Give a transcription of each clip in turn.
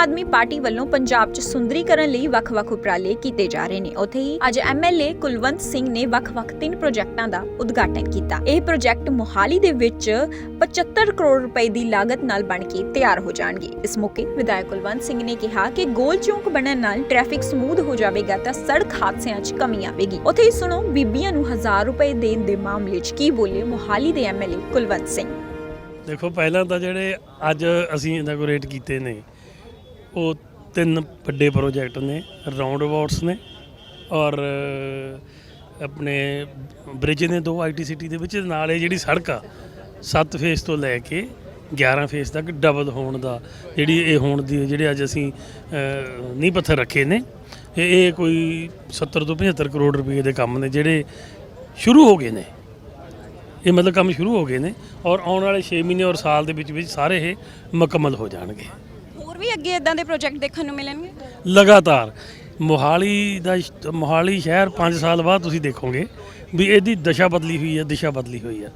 Party ਵੱਲੋਂ ਪੰਜਾਬ 'ਚ ਸੁੰਦਰੀਕਰਨ ਲਈ ਵੱਖ-ਵੱਖ ਉਪਰਾਲੇ ਕੀਤੇ ਜਾ ਰਹੇ ਨੇ। ਉੱਥੇ ਹੀ ਅੱਜ ਐਮਐਲਏ ਕੁਲਵੰਤ ਸਿੰਘ ਨੇ ਵੱਖ-ਵੱਖ ਤਿੰਨ ਪ੍ਰੋਜੈਕਟਾਂ ਦਾ ਉਦਘਾਟਨ ਕੀਤਾ। ਇਹ ਪ੍ਰੋਜੈਕਟ ਮੋਹਾਲੀ ਦੇ ਵਿੱਚ 75 ਕਰੋੜ ਰੁਪਏ ਦੀ ਲਾਗਤ ਨਾਲ ਬਣ ਕੇ ਤਿਆਰ ਹੋ ਜਾਣਗੇ। ਇਸ ਮੌਕੇ ਵਿਧਾਇਕ ਕੁਲਵੰਤ ਸਿੰਘ ਨੇ ਕਿਹਾ ਕਿ ਗੋਲ ਚੌਂਕ ਬਣਨ ਨਾਲ ਟ੍ਰੈਫਿਕ ਸਮੂਥ ਹੋ ਜਾਵੇਗਾ ਤਾਂ ਸੜਕ ਹਾਦਸਿਆਂ 'ਚ ਕਮੀ ਆਵੇਗੀ। ਉੱਥੇ ਹੀ ਸੁਣੋ, ਬੀਬੀਆਂ ਨੂੰ 1000 ਰੁਪਏ ਦੇਣ ਦੇ ਮਾਮਲੇ 'ਚ ਕੀ ਬੋਲੇ ਮੋਹਾਲੀ ਦੇ ਐਮਐਲਏ ਕੁਲਵੰਤ ਸਿੰਘ। ਦੇਖੋ, ਪਹਿਲਾਂ ਤਾਂ ਜਿਹੜੇ ਅੱਜ ਅਸੀਂ ਇਨੋਗ੍ਰੇਟ ਕੀਤੇ ਨੇ ਉਹ ਤਿੰਨ ਵੱਡੇ ਪ੍ਰੋਜੈਕਟ ਨੇ ਰਾਉਂਡ ਅਬਾਊਟਸ ਨੇ ਔਰ ਆਪਣੇ ਬ੍ਰਿਜ ਨੇ ਦੋ ਆਈਟੀ ਸਿਟੀ ਦੇ ਵਿੱਚ, ਨਾਲ ਇਹ ਜਿਹੜੀ ਸੜਕ ਆ 7 ਫੇਸ ਤੋਂ ਲੈ ਕੇ 11 ਫੇਸ ਤੱਕ ਡਬਲ ਹੋਣ ਦਾ, ਜਿਹੜੀ ਇਹ ਹੋਣ ਦੀ, ਜਿਹੜੇ ਅੱਜ ਅਸੀਂ ਨੀਂਹ ਪੱਥਰ ਰੱਖੇ ਨੇ, ਇਹ ਇਹ ਕੋਈ 70 ਤੋਂ 75 ਕਰੋੜ ਰੁਪਏ ਦੇ ਕੰਮ ਨੇ, ਜਿਹੜੇ ਸ਼ੁਰੂ ਹੋ ਗਏ ਨੇ। ਇਹ ਮਤਲਬ ਕੰਮ ਸ਼ੁਰੂ ਹੋ ਗਏ ਨੇ ਔਰ ਆਉਣ ਵਾਲੇ 6 ਮਹੀਨੇ ਔਰ ਸਾਲ ਦੇ ਵਿੱਚ ਵਿੱਚ ਸਾਰੇ ਇਹ ਮੁਕੰਮਲ ਹੋ ਜਾਣਗੇ। ਵੀ ਅੱਗੇ ਇਦਾਂ ਦੇ ਪ੍ਰੋਜੈਕਟ ਦੇਖਣ ਨੂੰ ਮਿਲਣਗੇ? ਲਗਾਤਾਰ। ਮੋਹਾਲੀ ਦਾ ਸ਼- ਮੋਹਾਲੀ ਸ਼ਹਿਰ 5 ਸਾਲ ਬਾਅਦ ਤੁਸੀਂ ਦੇਖੋਗੇ ਵੀ ਇਹਦੀ ਦਸ਼ਾ ਬਦਲੀ ਹੋਈ ਹੈ, ਦਿਸ਼ਾ ਬਦਲੀ ਹੋਈ ਹੈ।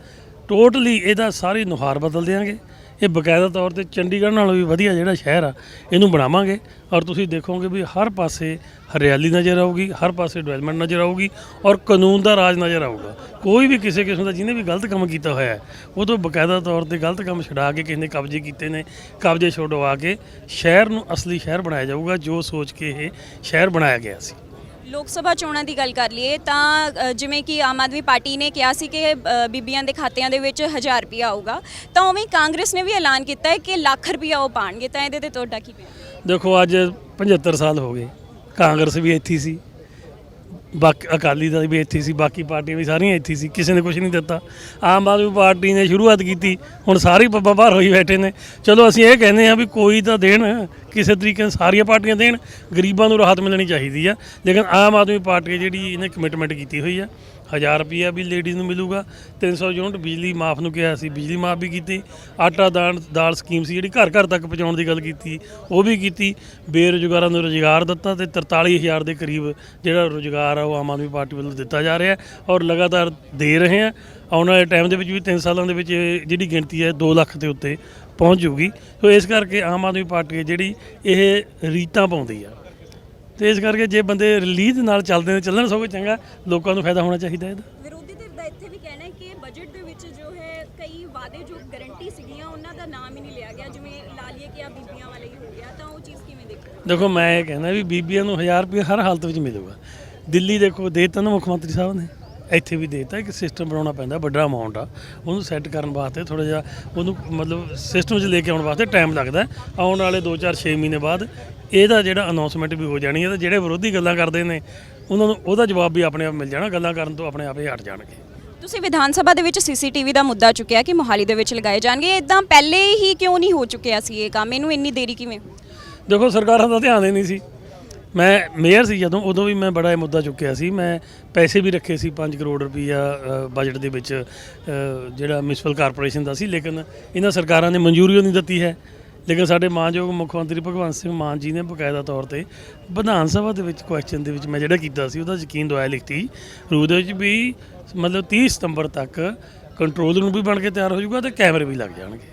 ਟੋਟਲੀ ਇਹਦਾ ਸਾਰੀ ਨੁਹਾਰ ਬਦਲ ਦਿਆਂਗੇ। ਇਹ ਬਕਾਇਦਾ ਤੌਰ ਤੇ ਚੰਡੀਗੜ੍ਹ ਨਾਲੋਂ ਵੀ ਵਧੀਆ ਜਿਹੜਾ ਸ਼ਹਿਰ ਆ, ਇਹਨੂੰ ਬਣਾਵਾਂਗੇ ਔਰ ਤੁਸੀਂ ਦੇਖੋਗੇ ਵੀ ਹਰ ਪਾਸੇ ਹਰਿਆਲੀ ਨਜ਼ਰ ਆਊਗੀ, ਹਰ ਪਾਸੇ ਡਿਵੈਲਪਮੈਂਟ ਨਜ਼ਰ ਆਊਗੀ ਔਰ ਕਾਨੂੰਨ ਦਾ ਰਾਜ ਨਜ਼ਰ ਆਊਗਾ। ਕੋਈ ਵੀ ਕਿਸੇ ਕਿਸਮ ਦਾ ਜਿਹਨੇ ਵੀ ਗਲਤ ਕੰਮ ਕੀਤਾ ਹੋਇਆ ਹੈ, ਉਹ ਤੋਂ ਬਕਾਇਦਾ ਤੌਰ ਤੇ ਗਲਤ ਕੰਮ ਛੁਡਾ ਕੇ ਕਿਸੇ ਨੇ ਕਬਜ਼ੇ ਕੀਤੇ ਨੇ, ਕਬਜ਼ੇ ਛੁਡਵਾ ਕੇ ਸ਼ਹਿਰ ਨੂੰ ਅਸਲੀ ਸ਼ਹਿਰ ਬਣਾਇਆ ਜਾਊਗਾ, ਜੋ ਸੋਚ ਕੇ ਇਹ ਸ਼ਹਿਰ ਬਣਾਇਆ ਗਿਆ ਸੀ। ਲੋਕ ਸਭਾ ਚੋਣਾਂ ਦੀ ਗੱਲ ਕਰ ਲਈਏ ਤਾਂ ਅ, ਜਿਵੇਂ ਕਿ ਆਮ ਆਦਮੀ ਪਾਰਟੀ ਨੇ ਕਿਹਾ ਸੀ ਕਿ ਅ, ਬੀਬੀਆਂ ਦੇ ਖਾਤਿਆਂ ਦੇ ਵਿੱਚ 1000 ਰੁਪਿਆ ਆਊਗਾ ਤਾਂ ਉਵੇਂ ਕਾਂਗਰਸ ਨੇ ਵੀ ਐਲਾਨ ਕੀਤਾ ਹੈ ਕਿ ਲੱਖ ਰੁਪਿਆ ਉਹ ਪਾਣਗੇ ਤਾਂ ਇਹਦੇ ਤੇ ਤੁਹਾਡਾ ਕੀ ਪਿਆ ਦੇਖੋ ਅੱਜ 75 ਸਾਲ ਹੋ ਗਏ ਕਾਂਗਰਸ ਵੀ ਇੱਥੇ ਸੀ। ਬਾਕੀ ਅਕਾਲੀ ਦਲ ਵੀ ਇੱਥੇ ਸੀ, ਬਾਕੀ ਪਾਰਟੀਆਂ ਵੀ ਸਾਰੀਆਂ ਇੱਥੇ ਸੀ, ਕਿਸੇ ਨੇ ਕੁਝ ਨਹੀਂ ਦਿੱਤਾ। ਆਮ ਆਦਮੀ ਪਾਰਟੀ ਨੇ ਸ਼ੁਰੂਆਤ ਕੀਤੀ, ਹੁਣ ਸਾਰੇ ਪੱਬਾਂ ਬਾਹਰ ਹੋਈ ਬੈਠੇ ਨੇ। ਚਲੋ ਅਸੀਂ ਇਹ ਕਹਿੰਦੇ ਆ ਵੀ ਕੋਈ ਤਾਂ ਦੇਣ, ਕਿਸੇ ਤਰੀਕੇ ਨਾਲ ਸਾਰੀਆਂ ਪਾਰਟੀਆਂ ਦੇਣ, ਗਰੀਬਾਂ ਨੂੰ ਰਾਹਤ ਮਿਲਣੀ ਚਾਹੀਦੀ ਆ। ਲੇਕਿਨ ਆਮ ਆਦਮੀ ਪਾਰਟੀ ਜਿਹੜੀ, ਇਹਨੇ ਕਮਿਟਮੈਂਟ ਕੀਤੀ ਹੋਈ ਆ। 1000 ਰੁਪਿਆ ਵੀ ਲੇਡੀਜ਼ ਨੂੰ ਮਿਲੂਗਾ 300 ਯੂਨਿਟ ਬਿਜਲੀ ਮਾਫ ਨੂੰ ਕਿਹਾ ਸੀ, ਬਿਜਲੀ ਮਾਫ ਵੀ ਕੀਤੀ, ਆਟਾ, ਦਾਨ, ਦਾਲ ਸਕੀਮ ਸੀ ਜਿਹੜੀ ਘਰ ਘਰ ਤੱਕ ਪਹੁੰਚਾਉਣ ਦੀ ਗੱਲ ਕੀਤੀ, ਉਹ ਵੀ ਕੀਤੀ, ਬੇਰੁਜ਼ਗਾਰਾਂ ਨੂੰ ਰੁਜ਼ਗਾਰ ਦਿੱਤਾ ਤੇ 43000 ਦੇ ਕਰੀਬ ਜਿਹੜਾ ਰੁਜ਼ਗਾਰ ਆ ਉਹ ਆਮ ਆਦਮੀ ਪਾਰਟੀ ਵੱਲੋਂ ਦਿੱਤਾ ਜਾ ਰਿਹਾ ਔਰ ਲਗਾਤਾਰ ਦੇ ਰਹੇ ਆ ਆਉਣ ਵਾਲੇ ਟਾਈਮ ਦੇ ਵਿੱਚ ਵੀ 3 ਸਾਲਾਂ ਦੇ ਵਿੱਚ ਇਹ ਜਿਹੜੀ ਗਿਣਤੀ ਹੈ 2 ਲੱਖ ਦੇ ਉੱਤੇ ਪਹੁੰਚ ਜੂਗੀ ਸੋ ਇਸ ਕਰਕੇ ਆਮ ਆਦਮੀ ਪਾਰਟੀ ਜਿਹੜੀ ਇਹ ਰੀਤਾਂ ਪਾਉਂਦੀ ਆ। ਤੇ ਇਸ ਕਰਕੇ ਜੇ ਬੰਦੇ ਰਿਲੀਜ਼ ਨਾਲ ਚੱਲਦੇ ਨੇ ਚੱਲਣ ਸਗੋਂ ਚੰਗਾ ਲੋਕਾਂ ਨੂੰ ਫਾਇਦਾ ਹੋਣਾ ਚਾਹੀਦਾ ਇਹਦਾ। ਵਿਰੋਧੀ ਧਿਰ ਦਾ ਇੱਥੇ ਵੀ ਕਹਿਣਾ ਹੈ ਕਿ ਬਜਟ ਦੇ ਵਿੱਚ ਜੋ ਹੈ ਕਈ ਵਾਅਦੇ ਜੋ ਗਾਰੰਟੀ ਸੀਗੀਆਂ ਉਹਨਾਂ ਦਾ ਨਾਮ ਹੀ ਨਹੀਂ ਲਿਆ ਗਿਆ। ਜਿਵੇਂ ਲਾ ਲਈਏ ਕਿ ਆ ਬੀਬੀਆਂ ਵਾਲਾ ਹੀ ਹੋ ਗਿਆ ਤਾਂ ਉਹ ਚੀਜ਼ ਕਿਵੇਂ ਦੇਖੋ ਦੇਖੋ ਮੈਂ ਇਹ ਕਹਿੰਦਾ ਵੀ ਬੀਬੀਆਂ ਨੂੰ 1000 ਰੁਪਏ ਹਰ ਹਾਲਤ ਵਿੱਚ ਮਿਲੂਗਾ। ਦਿੱਲੀ ਦੇਖੋ ਦੇਤਾ ਨਾ ਮੁੱਖ ਮੰਤਰੀ ਸਾਹਿਬ ਨੇ। ਇੱਥੇ ਵੀ ਦੇਤਾ ਇੱਕ ਸਿਸਟਮ ਬਣਾਉਣਾ ਪੈਂਦਾ ਵੱਡਾ ਅਮਾਉਂਟ ਆ। ਉਹਨੂੰ ਸੈੱਟ ਕਰਨ ਵਾਸਤੇ ਥੋੜਾ ਜਿਹਾ ਉਹਨੂੰ ਮਤਲਬ ਸਿਸਟਮ 'ਚ ਲੈ ਕੇ ਆਉਣ ਵਾਸਤੇ ਟਾਈਮ ਲੱਗਦਾ। ਆਉਣ ਵਾਲੇ 2-4 6 ਮਹੀਨੇ ਬਾਅਦ ਇਹਦਾ ਜਿਹੜਾ ਅਨਾਉਂਸਮੈਂਟ ਵੀ ਹੋ ਜਾਣੀ ਹੈ ਤੇ ਜਿਹੜੇ ਵਿਰੋਧੀ ਗੱਲਾਂ ਕਰਦੇ ਨੇ ਉਹਨਾਂ ਨੂੰ ਉਹਦਾ ਜਵਾਬ ਵੀ ਆਪਣੇ ਆਪ ਮਿਲ ਜਾਣਾ ਗੱਲਾਂ ਕਰਨ ਤੋਂ ਆਪਣੇ ਆਪ ਹੀ ਹਟ ਜਾਣਗੇ। ਤੁਸੀਂ ਵਿਧਾਨ ਸਭਾ ਦੇ ਵਿੱਚ ਸੀਸੀਟੀਵੀ ਦਾ ਮੁੱਦਾ ਚੁੱਕਿਆ ਕਿ ਮੋਹਾਲੀ ਦੇ ਵਿੱਚ ਲਗਾਏ ਜਾਣਗੇ। ਇਦਾਂ ਪਹਿਲੇ ਹੀ ਕਿਉਂ ਨਹੀਂ ਹੋ ਚੁੱਕਿਆ ਸੀ ਇਹ ਕੰਮ? ਇਹਨੂੰ ਇੰਨੀ ਦੇਰੀ ਕਿਵੇਂ? ਦੇਖੋ ਸਰਕਾਰਾਂ ਦਾ ਧਿਆਨ ਹੀ ਨਹੀਂ ਸੀ। ਮੈਂ ਮੇਅਰ ਸੀ ਜਦੋਂ ਉਦੋਂ ਵੀ ਮੈਂ ਬੜਾ ਇਹ ਮੁੱਦਾ ਚੁੱਕਿਆ ਸੀ। ਮੈਂ ਪੈਸੇ ਵੀ ਰੱਖੇ ਸੀ 5 ਕਰੋੜ ਰੁਪਈਆ ਬਜਟ ਦੇ ਵਿੱਚ ਅ, ਜਿਹੜਾ ਮਿਊਨਿਸਪਲ ਕਾਰਪੋਰੇਸ਼ਨ ਦਾ ਸੀ। ਲੇਕਿਨ ਇਹਨਾਂ ਸਰਕਾਰਾਂ ਨੇ ਮਨਜ਼ੂਰੀ ਉਹ ਨਹੀਂ ਦਿੱਤੀ ਹੈ। ਲੇਕਿਨ ਸਾਡੇ ਮਾਨਯੋਗ ਮੁੱਖ ਮੰਤਰੀ ਭਗਵੰਤ ਸਿੰਘ ਮਾਨ ਜੀ ਨੇ ਬਕਾਇਦਾ ਤੌਰ ਤੇ ਵਿਧਾਨ ਸਭਾ ਦੇ ਵਿੱਚ ਕੁਐਸਚਨ ਦੇ ਵਿੱਚ ਮੈਂ ਜਿਹੜਾ ਕੀਤਾ ਸੀ ਉਹਦਾ ਯਕੀਨ ਦਵਾਇਆ ਲਿਖਤੀ ਰੂਹ ਦੇ ਵਿੱਚ ਵੀ ਮਤਲਬ 30 ਸਤੰਬਰ ਤੱਕ ਕੰਟਰੋਲ ਰੂਮ ਵੀ ਬਣ ਕੇ ਤਿਆਰ ਹੋ ਜਾਊਗਾ ਤੇ ਕੈਮਰੇ ਵੀ ਲੱਗ ਜਾਣਗੇ।